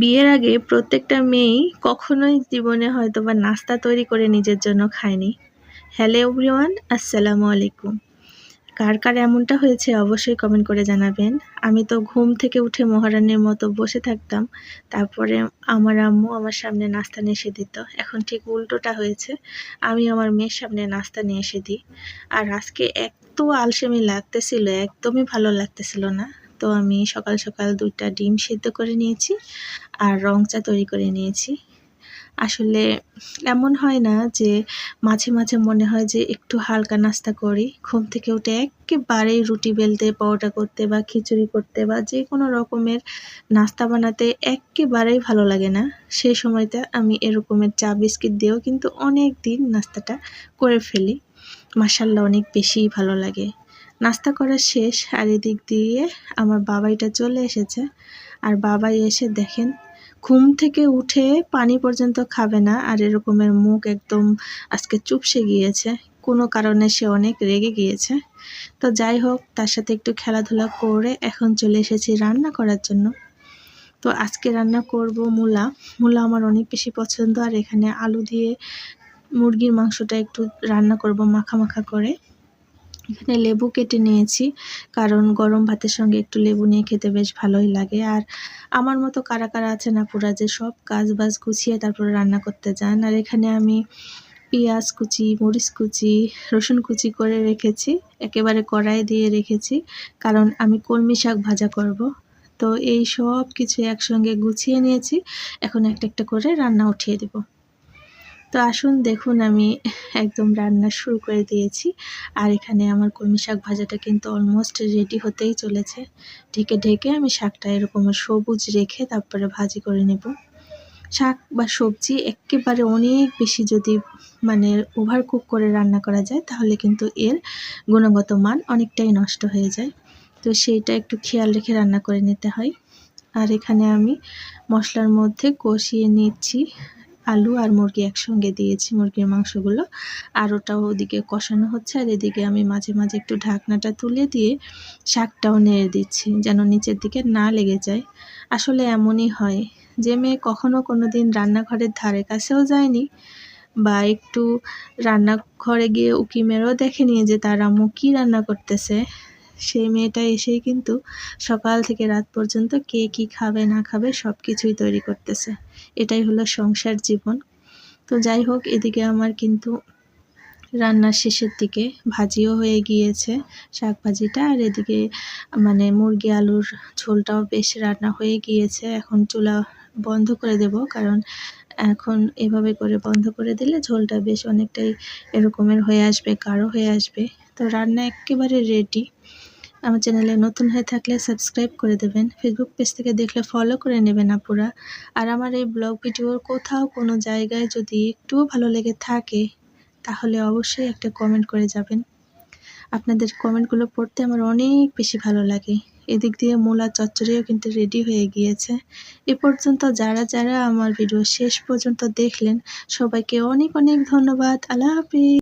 বিয়ের আগে প্রত্যেকটা মেয়েই কখনোই জীবনে হয়তো বা নাস্তা তৈরি করে নিজের জন্য খায়নি। হ্যালো এভরিওয়ান, আসসালামু আলাইকুম। কার কার এমনটা হয়েছে অবশ্যই কমেন্ট করে জানাবেন। আমি তো ঘুম থেকে উঠে মহারানীর মতো বসে থাকতাম, তারপরে আমার আম্মু আমার সামনে নাস্তা নিয়ে এসে দিত। এখন ঠিক উল্টোটা হয়েছে, আমি আমার মেয়ের সামনে নাস্তা নিয়ে এসে দিই। আর আজকে এত আলসেমি লাগতেছিল, একদমই ভালো লাগতেছিল না। তো আমি সকাল সকাল দুইটা ডিম সিদ্ধ করে নিয়েছি আর রং চা তৈরি করে নিয়েছি। আসলে এমন হয় না যে মাঝে মাঝে মনে হয় যে একটু হালকা নাস্তা করি, ঘুম থেকে উঠে একেবারেই রুটি বেলতে, পরোটা করতে বা খিচুড়ি করতে বা যে কোনো রকমের নাস্তা বানাতে একেবারেই ভালো লাগে না। সেই সময়টা আমি এরকমের চা বিস্কিট দিয়েও কিন্তু অনেক দিন নাস্তাটা করে ফেলি। মাসাল্লাহ অনেক বেশিই ভালো লাগে। নাস্তা করা শেষ আর এদিক দিয়ে আমার বাবাইটা চলে এসেছে। আর বাবাই এসে দেখেন, ঘুম থেকে উঠে পানি পর্যন্ত খাবে না আর এরকমের মুখ একদম আজকে চুপসে গিয়েছে। কোনো কারণে সে অনেক রেগে গিয়েছে। তো যাই হোক, তার সাথে একটু খেলাধুলা করে এখন চলে এসেছি রান্না করার জন্য। তো আজকে রান্না করব মূলা। মূলা আমার অনেক বেশি পছন্দ। আর এখানে আলু দিয়ে মুরগির মাংসটা একটু রান্না করব মাখা মাখা করে। এখানে লেবু কেটে নিয়েছি, কারণ গরম ভাতের সঙ্গে একটু লেবু নিয়ে খেতে বেশ ভালোই লাগে। আর আমার মতো কারা কারা আছে না পুরা যে সব কাজ বাজ গুছিয়ে তারপরে রান্না করতে যান। আর এখানে আমি পেঁয়াজ কুচি, মরিচ কুচি, রসুন কুচি করে রেখেছি, একেবারে কড়াই দিয়ে রেখেছি, কারণ আমি কলমি শাক ভাজা করব। তো এই সব কিছু একসঙ্গে গুছিয়ে নিয়েছি, এখন একটা একটা করে রান্না উঠিয়ে দেবো। তো আসুন, দেখুন আমি একদম রান্না শুরু করে দিয়েছি। আর এখানে আমার কলমি শাক ভাজাটা কিন্তু অলমোস্ট রেডি হতেই চলেছে। ঢেকে ঢেকে আমি শাকটা এরকম সবুজ রেখে তারপরে ভাজি করে নেব। শাক বা সবজি একেবারে অনেক বেশি যদি মানে ওভার কুক করে রান্না করা যায়, তাহলে কিন্তু এর গুণগত মান অনেকটাই নষ্ট হয়ে যায়। তো সেইটা একটু খেয়াল রেখে রান্না করে নিতে হয়। আর এখানে আমি মশলার মধ্যে কষিয়ে নিচ্ছি আলু আর মুরগি একসঙ্গে দিয়েছি মুরগির মাংসগুলো। আর ওটাও ওদিকে কষানো হচ্ছে আর এদিকে আমি মাঝে মাঝে একটু ঢাকনাটা তুলে দিয়ে শাকটাও নেড়ে দিচ্ছি যেন নিচের দিকে না লেগে যায়। আসলে এমনই হয়। যে মেয়ে কখনো কোনো দিন রান্নাঘরের ধারে কাছেও যায়নি বা একটু রান্নাঘরে গিয়ে উকি মেরেও দেখেনি যে তার আম্মু কী রান্না করতেছে। সেই মেয়েটা এসেই কিন্তু সকাল থেকে রাত পর্যন্ত কে কি খাবে, না খাবে সব কিছুই তৈরি করতেছে। এটাই হলো সংসার জীবন। তো যাই হোক, এদিকে আমার কিন্তু রান্নার শেষের দিকে ভাজিও হয়ে গিয়েছে শাক ভাজিটা আর এদিকে মানে মুরগি আলুর ঝোলটাও বেশ রান্না হয়ে গিয়েছে। এখন চুলা বন্ধ করে দেব, কারণ এখন এভাবে করে বন্ধ করে দিলে ঝোলটা বেশ অনেকটাই এরকমের হয়ে আসবে, গাঢ় হয়ে আসবে। তো রান্না একেবারে রেডি আমার চ্যানেলে নতুন হয়ে থাকলে সাবস্ক্রাইব করে দেবেন। ফেসবুক পেজ থেকে দেখলে ফলো করে নেবেন আপুরা। আর আমার এই ব্লগ ভিডিওর কোথাও কোনো জায়গায় যদি একটুও ভালো লেগে থাকে, তাহলে অবশ্যই একটা কমেন্ট করে যাবেন। আপনাদের কমেন্টগুলো পড়তে আমার অনেক বেশি ভালো লাগে। এদিক দিয়ে মূলা চচ্চড়িও কিন্তু রেডি হয়ে গিয়েছে। এ পর্যন্ত যারা যারা আমার ভিডিও শেষ পর্যন্ত দেখলেন, সবাইকে অনেক অনেক ধন্যবাদ। আল্লাহ হাফিজ।